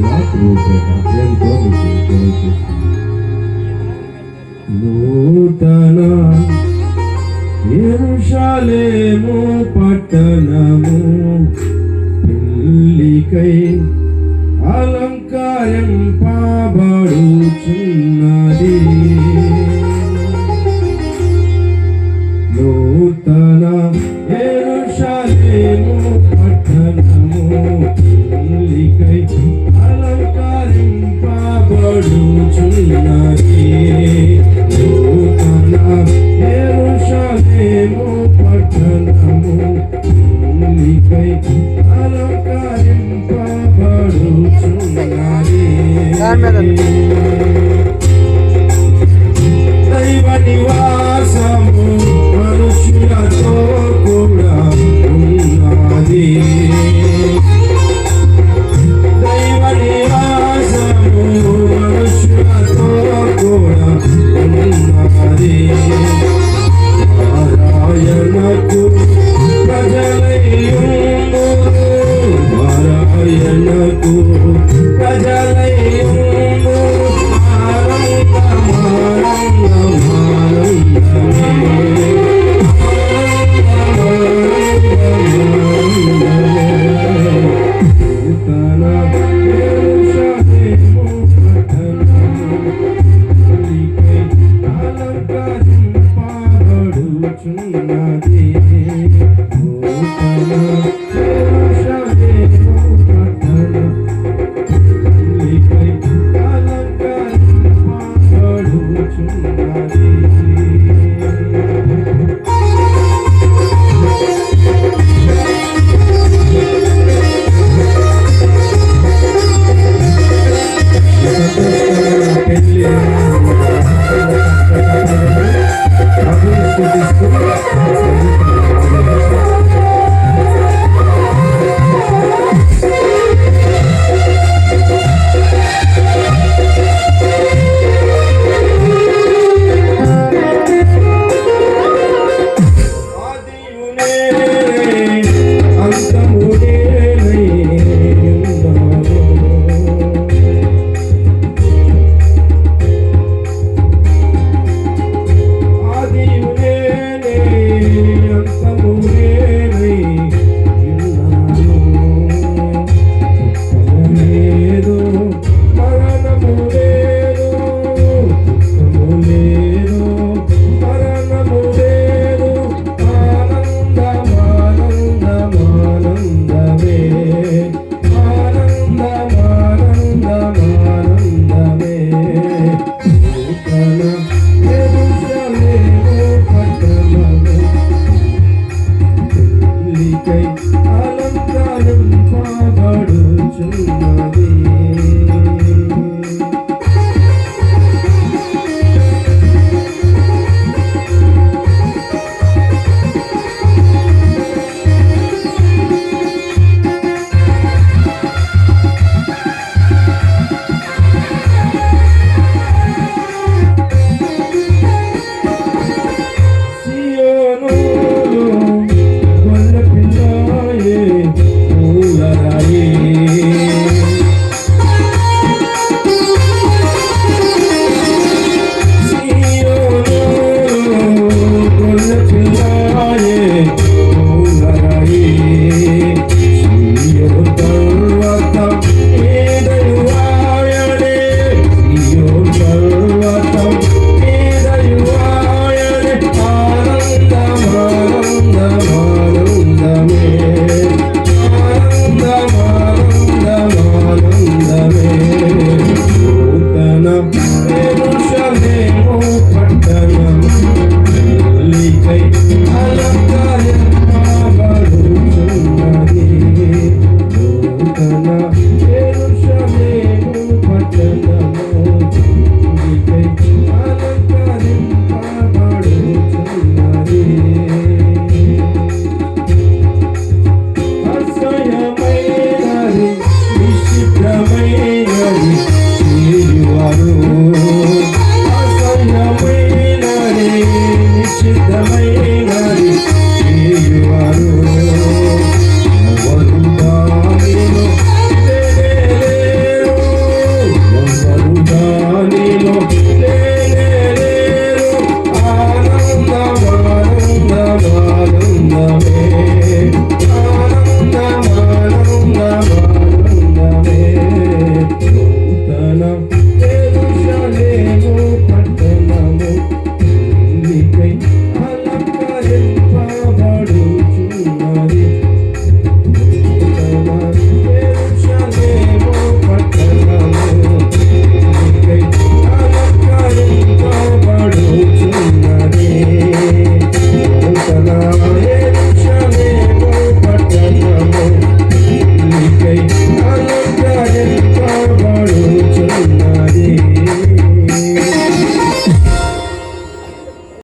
నాకు రూపేట పట్టణము పిల్లికై అలంకారం పాబ Lena. Kajalai Kajalai Kajalai Kajalai